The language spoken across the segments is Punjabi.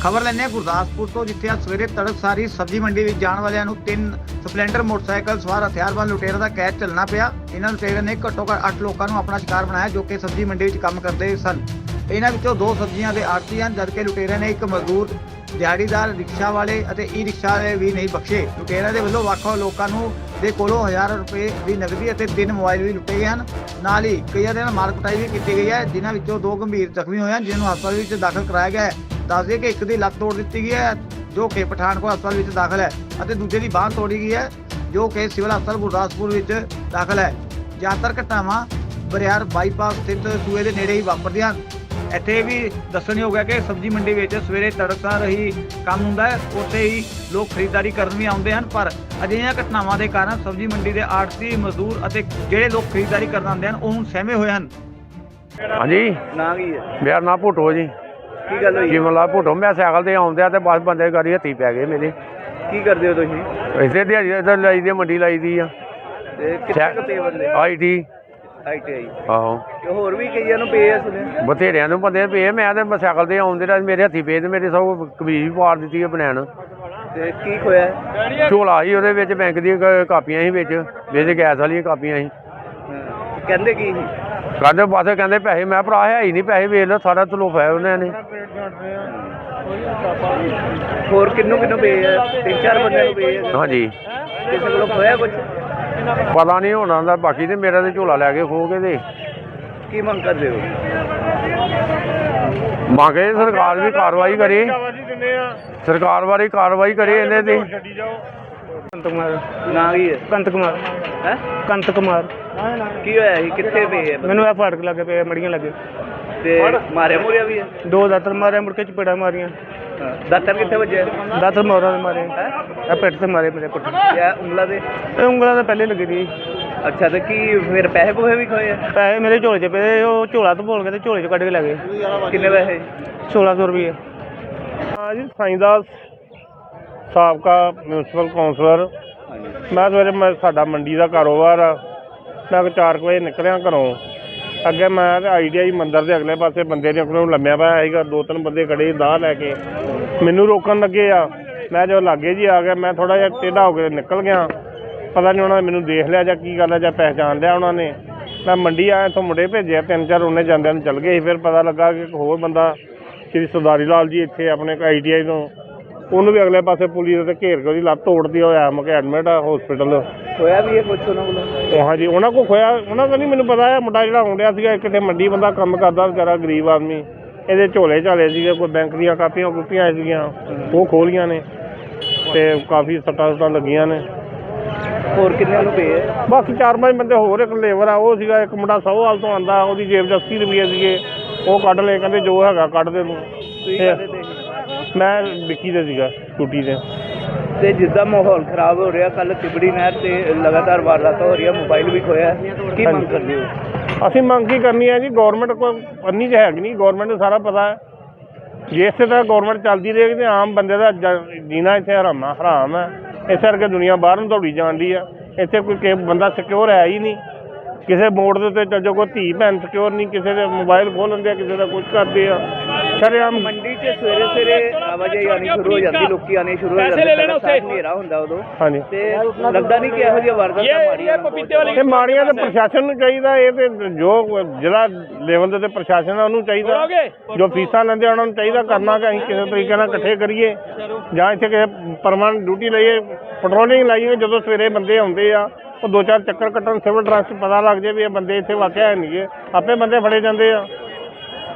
ਖਬਰ ਲੈਂਦੇ ਹਾਂ, ਗੁਰਦਾਸਪੁਰ ਤੋਂ, ਜਿੱਥੇ ਅੱਜ ਸਵੇਰੇ ਤੜਕਸਾਰੀ ਸਬਜ਼ੀ ਮੰਡੀ ਵਿੱਚ ਜਾਣ ਵਾਲਿਆਂ ਨੂੰ ਤਿੰਨ ਸਪਲੈਂਡਰ ਮੋਟਰਸਾਈਕਲ, ਸਵਾਰ ਹਥਿਆਰਬੰਦ ਲੁਟੇਰਾਂ ਦਾ ਕੈਦ ਚੱਲਣਾ ਪਿਆ। ਇਹਨਾਂ ਲੁਟੇਰਿਆਂ ਨੇ ਘੱਟੋ ਘੱਟ 8 ਲੋਕਾਂ ਨੂੰ ਆਪਣਾ ਸ਼ਿਕਾਰ ਬਣਾਇਆ, ਜੋ ਕਿ ਸਬਜ਼ੀ ਮੰਡੀ ਵਿੱਚ ਕੰਮ ਕਰਦੇ ਸਨ। ਇਹਨਾਂ ਵਿੱਚੋਂ ਦੋ ਸਬਜ਼ੀਆਂ ਦੇ ਆੜਤੀ ਹਨ, ਜਦਕਿ ਲੁਟੇਰਿਆਂ ਨੇ ਇੱਕ ਮਜ਼ਦੂਰ, ਦਿਹਾੜੀਦਾਰ, ਰਿਕਸ਼ਾ ਵਾਲੇ ਅਤੇ ਈ ਰਿਕਸ਼ਾ ਵਾਲੇ ਵੀ ਨਹੀਂ ਬਖਸ਼ੇ। ਲੁਟੇਰਿਆਂ ਦੇ ਵੱਲੋਂ ਵੱਖ ਵੱਖ ਲੋਕਾਂ ਨੂੰ ਦੇ ਕੋਲੋਂ ਹਜ਼ਾਰ ਰੁਪਏ ਦੀ ਨਕਦੀ ਅਤੇ ਤਿੰਨ ਮੋਬਾਈਲ ਵੀ ਲੁੱਟੇ ਗਏ ਹਨ। ਨਾਲ ਹੀ ਕਈਆਂ ਦੇ ਨਾਲ ਮਾਰ ਕੁਟਾਈ ਵੀ ਕੀਤੀ ਗਈ ਹੈ, ਜਿਨ੍ਹਾਂ ਵਿੱਚੋਂ ਦੋ ਗੰਭੀਰ ਜ਼ਖਮੀ ਹੋਏ ਹਨ, ਜਿਨ੍ਹਾਂ ਨੂੰ ਹਸਪਤਾਲ ਵਿੱਚ ਦਾਖਲ ਕਰਾਇਆ ਗਿਆ ਹੈ। ਦੱਸਦੇ ਕਿ ਇੱਕ ਦੀ ਲੱਤ ਤੋੜ ਦਿੱਤੀ ਗਈ ਹੈ ਜੋ ਕਿ ਪਠਾਨਕੋਟ ਹਸਪਤਾਲ ਵਿੱਚ ਦਾਖਲ ਹੈ ਅਤੇ ਦੂਜੇ ਦੀ ਬਾਂਹ ਤੋੜੀ ਗਈ ਹੈ ਜੋ ਕਿ ਸਿਵਲ ਹਸਪਤਾਲ ਗੁਰਦਾਸਪੁਰ ਵਿੱਚ ਦਾਖਲ ਹੈ। ਜ਼ਿਆਦਾਤਰ ਘਟਨਾਵਾਂ ਬਰਿਆਰ ਬਾਈਪਾਸ ਸਥਿਤ ਸੂਏ ਦੇ ਨੇੜੇ ਹੀ ਵਾਪਰਦੀਆਂ ਹਨ। ਇੱਥੇ ਵੀ ਦੱਸਣਯੋਗ ਹੈ ਕਿ ਸਬਜ਼ੀ ਮੰਡੀ ਵਿੱਚ ਸਵੇਰੇ ਤੜਕਸਾਰ ਹੀ ਕੰਮ ਹੁੰਦਾ ਹੈ ਉੱਥੇ ਹੀ ਲੋਕ ਖਰੀਦਦਾਰੀ ਕਰਨ ਵੀ ਆਉਂਦੇ ਹਨ ਪਰ ਅਜਿਹੀਆਂ ਘਟਨਾਵਾਂ ਦੇ ਕਾਰਨ ਸਬਜ਼ੀ ਮੰਡੀ ਦੇ ਆੜਤੀ ਮਜ਼ਦੂਰ ਅਤੇ ਜਿਹੜੇ ਲੋਕ ਖਰੀਦਦਾਰੀ ਕਰਨ ਆਉਂਦੇ ਹਨ ਉਹ ਹੁਣ ਸਹਿਮੇ ਹੋਏ ਹਨ। ਹਾਂਜੀ। ਨਾ ਕੀ ਹੈ? ਮੇਰਾ ਨਾਂ ਭੁੱਟੋ ਜੀ। ਕੀ ਗੱਲ ਹੋਈ? ਜਿਮਲਾ ਭੁੱਟੋ ਮੈਂ ਸਾਈਕਲ ਤੇ ਆਉਂਦਿਆ ਤੇ ਬਸ ਬੰਦੇ ਗਾੜੀ ਹੱਥੀ ਪੈ ਗਏ ਮੇਰੇ। ਕੀ ਕਰਦੇ ਹੋ ਤੁਸੀਂ? ਇਸੇ ਦਿਹਾੜੀ ਇੱਧਰ ਲਾਈ ਦੀ ਆ, ਮੰਡੀ ਲਾਈ ਦੀ ਆ। ਤੇ ਕਿੱਥੇ ਕੁ ਪੇ ਬੰਦੇ? ਆਈਟੀ ਆਈਟੀਆਈ ਆਹੋ। ਤੇ ਹੋਰ ਵੀ ਕਈਆਂ ਨੂੰ ਪੇ ਆ ਸੁਣਿਆ ਬਥੇਰਿਆਂ ਨੂੰ ਬੰਦੇ ਪਏ ਮੈਂ ਤੇ ਸਾਈਕਲ ਤੇ ਆਉਂਦੇ ਰਿਹਾ ਮੇਰੇ ਹੱਥੀ ਪਏ ਤੇ ਮੇਰੇ ਸਭ ਕਮੀਜ਼ ਵੀ ਪਾੜ ਦਿੱਤੀ ਹੈ ਬਨੈਣ ਤੇ ਕੀ ਖੋਇਆ? ਹੈ? ਝੋਲਾ ਸੀ ਉਹਦੇ ਵਿੱਚ ਬੈਂਕ ਦੀਆਂ ਕ- ਕਾਪੀਆਂ ਸੀ ਵਿੱਚ ਵਿੱਚ ਗੈਸ ਵਾਲੀਆਂ ਕਾਪੀਆਂ ਸੀ। ਹਾਂ। ਕਹਿੰਦੇ ਕੀ ਸੀ? ਕਹਿੰਦੇ ਬਸ ਕਹਿੰਦੇ ਪੈਸੇ ਮੈਂ ਭਰਾ ਹੈ ਹੀ ਨਹੀਂ ਪੈਸੇ ਵੇਚ ਲਓ ਸਾਰਾ ਤਲੋਫਾ ਹੈ ਉਹਨਾਂ ਨੇ। ਹੋਰ ਕਿੰਨੂੰ ਕਿੰਨੂੰ ਆ? ਤਿੰਨ ਚਾਰ ਬੰਦਿਆਂ ਨੂੰ ਆ। ਹਾਂਜੀ। ਕਿਸੇ ਕੋਲੋਂ ਖੋਇਆ ਕੁਝ ਪਤਾ ਨਹੀਂ ਹੋਣਾ ਦਾ ਬਾਕੀ ਤੇ ਮੇਰਾ ਤੇ ਝੋਲਾ ਲੈ ਕੇ ਖੋ ਕੇ ਤੇ ਕੀ ਮੰਗ ਕਰਦੇ ਹੋ? ਮੰਗੇ ਸਰਕਾਰ ਵੀ ਕਾਰਵਾਈ ਕਰੇ। ਸਰਕਾਰ ਬਾਰੇ ਕਾਰਵਾਈ ਕਰੇ ਇਹਨੇ ਤੇ। ਕੰਤ ਕੁਮਾਰ ਨਾ ਕੀ ਹੈ? ਕੰਤ ਕੁਮਾਰ ਹੈ? ਕੰਤ ਕੁਮਾਰ ਕੀ ਹੋਇਆ ਸੀ ਕਿੱਥੇ ਪੇ ਆ? ਬੰਦੇ? ਮੈਨੂੰ ਇਹ ਫਾੜਕ ਲੱਗੇ ਪਏ ਮੜੀਆਂ ਲੱਗੇ। ਤੇ ਮਾਰਿਆ ਮੁਰਿਆ ਵੀ ਹੈ? ਦੋ ਦਾਤਰ ਮਾਰੇ ਮੁੜ ਕੇ ਚਪੇੜਾ ਮਾਰੀਆਂ। ਹਾਂ। ਦਾਤਰ ਕਿੱਥੇ ਵੱਜਿਆ? ਦਾਤਰ ਮੋਰਾਂ ਦੇ ਮਾਰੇ। ਹੈ? ਇਹ ਪਿੱਠ ਤੇ ਮਾਰੇ ਮੇਰੇ ਜਾਂ ਉਂਗਲਾ ਦੇ? ਇਹ ਉਂਗਲਾਂ ਤਾਂ ਪਹਿਲੇ ਲੱਗੀ ਦੀ। ਅੱਛਾ ਤੇ ਕੀ ਫਿਰ ਪੈਸੇ ਪੂਹੇ ਵੀ ਖੋਏ ਆ? ਪੈਸੇ ਮੇਰੇ ਝੋਲੇ 'ਚ ਪਏ ਉਹ ਝੋਲਾ ਤੋਂ ਭੋਲ ਕੇ ਤੇ ਝੋਲੇ 'ਚ ਕੱਢ ਕੇ ਲੈ ਗਏ। ਕਿੰਨੇ ਪੈਸੇ? 1600 ਰੁਪਏ ਹਾਂ ਜੀ ਸਾਈਂਦਾਸ ਸਾਬਕਾ ਮਿਊਨਿਸਪਲ ਕਾਉਂਸਲਰ ਮੈਂ ਸਵੇਰੇ ਮੈਂ ਸਾਡਾ ਮੰਡੀ ਦਾ ਕਾਰੋਬਾਰ ਆ। ਮੈਂ ਕੋ 4 ਵਜੇ ਨਿਕਲਿਆ ਘਰੋਂ। ਅੱਗੇ ਮੈਂ ਤੇ ਆਈਡੀਆਈ ਮੰਦਰ ਦੇ ਅਗਲੇ ਪਾਸੇ ਬੰਦੇ ਨੇ ਕੋਲੋਂ ਲੰਮਿਆ ਪਿਆ ਸੀਗਾ। ਦੋ ਤਿੰਨ ਬੰਦੇ ਖੜੇ ਦਾਹ ਲੈ ਕੇ। ਮੈਨੂੰ ਰੋਕਣ ਲੱਗੇ ਆ। ਮੈਂ ਜਦੋਂ ਲਾਗੇ ਜੀ ਆ ਗਿਆ, ਮੈਂ ਥੋੜਾ ਜਿਹਾ ਟੇਢਾ ਹੋ ਕੇ ਨਿਕਲ ਗਿਆ। ਪਤਾ ਨਹੀਂ ਉਹਨਾਂ ਨੇ ਮੈਨੂੰ ਦੇਖ ਲਿਆ ਜਾਂ ਕੀ ਗੱਲ ਹੈ ਜਾਂ ਪਹਿਚਾਣ ਲਿਆ ਉਹਨਾਂ ਨੇ। ਮੈਂ ਮੰਡੀ ਆਇਆ, ਇੱਥੋਂ ਮੁੰਡੇ ਭੇਜਿਆ ਤਿੰਨ ਚਾਰ ਉਹਨੇ ਜਾਂਦਿਆਂ ਨੂੰ ਚੱਲ ਗਏ ਸੀ। ਫਿਰ ਪਤਾ ਲੱਗਾ ਕਿ ਇੱਕ ਹੋਰ ਬੰਦਾ, ਸ਼੍ਰੀ ਸਰਦਾਰੀ ਲਾਲ ਜੀ ਇੱਥੇ ਆਪਣੇ ਆਈਟੀਆਈ ਤੋਂ ਉਹਨੂੰ ਵੀ ਅਗਲੇ ਪਾਸੇ ਪੁਲਿਸ ਤੇ ਘੇਰ ਕੇ ਉਹਦੀ ਲੱਤ ਤੋੜਦੀ ਹੋਇਆ ਮੈਂ ਕਿ ਐਡਮਿਟ ਆ ਹਸਪੀਟਲ ਖੋਇਆ ਵੀ ਇਹ ਕੁਛ ਉਹਨਾਂ ਕੋਲੋਂ? ਉਹ ਹਾਂਜੀ ਉਹਨਾਂ ਕੋ ਖੋਇਆ ਉਹਨਾਂ ਦਾ ਨਹੀਂ ਮੈਨੂੰ ਪਤਾ ਹੈ ਮੁੰਡਾ ਜਿਹੜਾ ਆਉਂਦਿਆ ਸੀਗਾ ਕਿਤੇ ਮੰਡੀ ਬੰਦਾ ਕੰਮ ਕਰਦਾ ਵਿਚਾਰਾ ਗਰੀਬ ਆਦਮੀ। ਇਹਦੇ ਝੋਲੇ ਝਾਲੇ ਸੀਗੇ ਕੋਈ ਬੈਂਕ ਦੀਆਂ ਕਾਪੀਆਂ ਕੁਪੀਆਂ ਸੀਗੀਆਂ ਉਹ ਖੋਲੀਆਂ ਨੇ ਤੇ ਕਾਫੀ ਸੱਟਾਂ ਸੁੱਟਾਂ ਲੱਗੀਆਂ ਨੇ। ਹੋਰ ਕਿੰਨੇ ਨੂੰ ਪੇ ਆ? ਬਾਕੀ ਚਾਰ ਪੰਜ ਬੰਦੇ ਹੋਰ ਇੱਕ ਲੇਬਰ ਆ ਉਹ ਸੀਗਾ ਇੱਕ ਮੁੰਡਾ ਸੌਹਾਲ ਤੋਂ ਆਂਦਾ ਉਹਦੀ ਜੇਬ 'ਚ 80 ਰੁਪਏ ਸੀਗੇ ਉਹ ਕੱਢ ਲਏ ਕਹਿੰਦੇ ਜੋ ਹੈਗਾ ਕੱਢ ਦੇ ਤੂੰ। ਸੀ? ਮੈਂ ਵਿੱਕੀ ਦੇ ਸੀਗਾ ਸਕੂਟੀ ਤੇ। ਤੇ ਜਿੱਦਾਂ ਮਾਹੌਲ ਖਰਾਬ ਹੋ ਰਿਹਾ ਕੱਲ ਤਿਬੜੀ ਨਹਿਰ ਤੇ ਲਗਾਤਾਰ ਵਾਰਦਾਤਾਂ ਹੋ ਰਹੀਆਂ ਮੋਬਾਈਲ ਵੀ ਖੋਇਆ ਕੀ ਮੰਗ ਕਰਦੇ ਹੋ? ਅਸੀਂ ਮੰਗ ਕੀ ਕਰਨੀ ਹੈ ਜੀ ਗਵਰਨਮੈਂਟ ਕੋਈ ਅੰਨੀ ਚ ਹੈਗੀ ਨਹੀਂ ਗਵਰਨਮੈਂਟ ਨੂੰ ਸਾਰਾ ਪਤਾ ਹੈ। ਜੇ ਇਸੇ ਤਰ੍ਹਾਂ ਗਵਰਨਮੈਂਟ ਚੱਲਦੀ ਰਹੇਗੀ ਤੇ ਆਮ ਬੰਦੇ ਦਾ ਜੀਣਾ ਇੱਥੇ ਹਰਾਮਾ ਹਰਾਮ ਹੈ। ਇਸ ਕਰਕੇ ਦੁਨੀਆ ਬਾਹਰ ਨੂੰ ਦੌੜੀ ਜਾਂਦੀ ਆ ਇੱਥੇ ਕੋਈ ਬੰਦਾ ਸਿਕਿਉਰ ਹੈ ਹੀ ਨਹੀਂ। ਕਿਸੇ ਮੋੜ ਦੇ ਉੱਤੇ ਚੱਲ ਜਾਓ ਕੋਈ ਧੀ ਭੈਣ ਸਿਕਿਉਰ ਨਹੀਂ ਕਿਸੇ ਦੇ ਮੋਬਾਈਲ ਖੋਲ ਲੈਂਦੇ ਆ ਕਿਸੇ ਦਾ ਕੁਝ ਕਰਦੇ ਆ। ਸ਼ਰੇਆਮ ਮੰਡੀ 'ਚ ਸਵੇਰੇ ਸਵੇਰੇ ਆਵਾਜਾਈ ਆਣੀ ਸ਼ੁਰੂ ਹੋ ਜਾਂਦੀ ਲੋਕੀ ਆਣੇ ਸ਼ੁਰੂ ਹੋ ਜਾਂਦੇ ਪਹਿਲਾਂ ਸਾਫ਼ ਹਨੇਰਾ ਹੁੰਦਾ ਉਦੋਂ। ਹਾਂਜੀ। ਤੇ ਲੱਗਦਾ ਨਹੀਂ ਕਿ ਇਹੋ ਜਿਹੀਆਂ ਵਾਰਦਾਤਾਂ ਮਾਰੀਆਂ ਇਹ ਮਾੜੀਆਂ ਤੇ ਪ੍ਰਸ਼ਾਸਨ ਨੂੰ ਚਾਹੀਦਾ ਇਹ ਤੇ ਜੋ ਜ਼ਿਲ੍ਹਾ ਲੈਵਲ ਦੇ ਤੇ ਪ੍ਰਸ਼ਾਸਨ ਆ ਉਹਨੂੰ ਚਾਹੀਦਾ। ਜੋ ਫੀਸਾਂ ਲੈਂਦੇ ਉਹਨਾਂ ਨੂੰ ਚਾਹੀਦਾ ਕਰਨਾ ਕਿ ਅਸੀਂ ਕਿਸੇ ਤਰੀਕੇ ਨਾਲ ਇਕੱਠੇ ਕਰੀਏ। ਜਾਂ ਇੱਥੇ ਕਿਸੇ ਪਰਮਾਨੈਂਟ ਡਿਊਟੀ ਲਈਏ ਪੈਟਰੋਲਿੰਗ ਲਾਈਏ ਜਦੋਂ ਸਵੇਰੇ ਬੰਦੇ ਆਉਂਦੇ ਆ ਉਹ ਦੋ ਚਾਰ ਚੱਕਰ ਕੱਟਣ ਸਿਵਲ ਡਰੈਸ 'ਚ ਪਤਾ ਲੱਗ ਜੇ ਵੀ ਇਹ ਬੰਦੇ ਇੱਥੇ ਵਾਕਿਆ ਹੈ ਨਹੀਂਗੇ ਆਪੇ ਬੰਦੇ ਫੜੇ ਜਾਂਦੇ ਆ।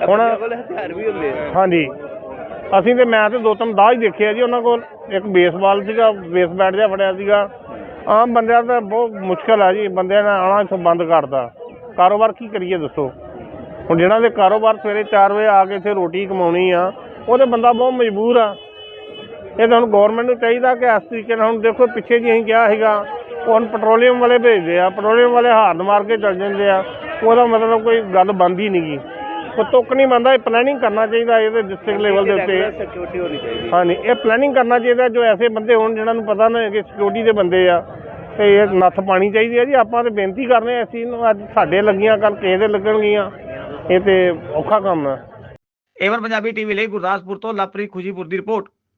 ਹੁਣ ਆਪਣੇ ਕੋਲ ਹਥਿਆਰ ਵੀ ਹੁੰਦੇ ਆ। ਹਾਂਜੀ। ਅਸੀਂ ਤੇ ਮੈਂ ਤੇ ਦੋ ਤਿੰਨ ਦਾਹ ਹੀ ਦੇਖੇ ਆ ਜੀ ਉਹਨਾਂ ਕੋਲ। ਇੱਕ ਬੇਸਬਾਲ ਸੀਗਾ ਬੇਸ ਬੈਟ ਜਿਹਾ ਫੜਿਆ ਸੀਗਾ। ਆਮ ਬੰਦਿਆਂ ਦਾ ਬਹੁਤ ਮੁਸ਼ਕਲ ਆ ਜੀ ਬੰਦਿਆਂ ਨੇ ਆਉਣਾ ਇੱਥੋਂ ਬੰਦ ਕਰਤਾ। ਕਾਰੋਬਾਰ ਕੀ ਕਰੀਏ ਦੱਸੋ? ਹੁਣ ਜਿਹਨਾਂ ਦੇ ਕਾਰੋਬਾਰ ਸਵੇਰੇ 4 ਵਜੇ ਆ ਕੇ ਇੱਥੇ ਰੋਟੀ ਕਮਾਉਣੀ ਆ ਉਹ ਤੇ ਬੰਦਾ ਬਹੁਤ ਮਜਬੂਰ ਆ। ਇਹ ਤਾਂ ਹੁਣ ਗਵਰਨਮੈਂਟ ਨੂੰ ਚਾਹੀਦਾ ਕਿ ਇਸ ਤਰੀਕੇ ਨਾਲ ਹੁਣ ਦੇਖੋ ਪਿੱਛੇ ਜੀ ਅਸੀਂ ਕਿਹਾ ਉਹ ਹੁਣ ਪੈਟਰੋਲੀਅਮ ਵਾਲੇ ਭੇਜਦੇ ਆ ਪੈਟਰੋਲੀਅਮ ਵਾਲੇ ਹਾਰਨ ਮਾਰ ਕੇ ਚੱਲ ਜਾਂਦੇ ਆ ਉਹਦਾ ਮਤਲਬ ਕੋਈ ਗੱਲ ਬਣਦੀ ਨਹੀਂਗੀ ਕੋਈ ਤੁੱਕ ਨਹੀਂ ਬਣਦਾ ਇਹ ਪਲੈਨਿੰਗ ਕਰਨਾ ਚਾਹੀਦਾ ਇਹਦੇ ਡਿਸਟ੍ਰਿਕਟ ਲੈਵਲ ਦੇ ਉੱਤੇ। ਸਿਕਿਉਰਿਟੀ ਹੋਣੀ ਚਾਹੀਦੀ। ਹਾਂਜੀ ਇਹ ਪਲੈਨਿੰਗ ਕਰਨਾ ਚਾਹੀਦਾ ਜੋ ਐਸੇ ਬੰਦੇ ਹੋਣ ਜਿਨ੍ਹਾਂ ਨੂੰ ਪਤਾ ਨਾ ਕਿ ਸਿਕਿਉਰਿਟੀ ਦੇ ਬੰਦੇ ਆ ਤੇ ਇਹ ਨੱਥ ਪਾਣੀ ਚਾਹੀਦੀ ਹੈ ਜੀ। ਆਪਾਂ ਤੇ ਬੇਨਤੀ ਕਰਨੇ ਆ ਇਸ ਚੀਜ਼ ਨੂੰ ਅੱਜ ਸਾਡੇ ਲੱਗੀਆਂ ਕੱਲ ਕਿਸੇ ਦੇ ਲੱਗਣਗੀਆਂ। ਇਹ ਤੇ ਔਖਾ ਕੰਮ ਹੈ ਏਵਨ ਪੰਜਾਬੀ ਟੀਵੀ ਲਈ ਗੁਰਦਾਸਪੁਰ ਤੋਂ ਲਵਪ੍ਰੀਤ ਖੁਸ਼ੀਪੁਰ ਦੀ ਰਿਪੋਰਟ।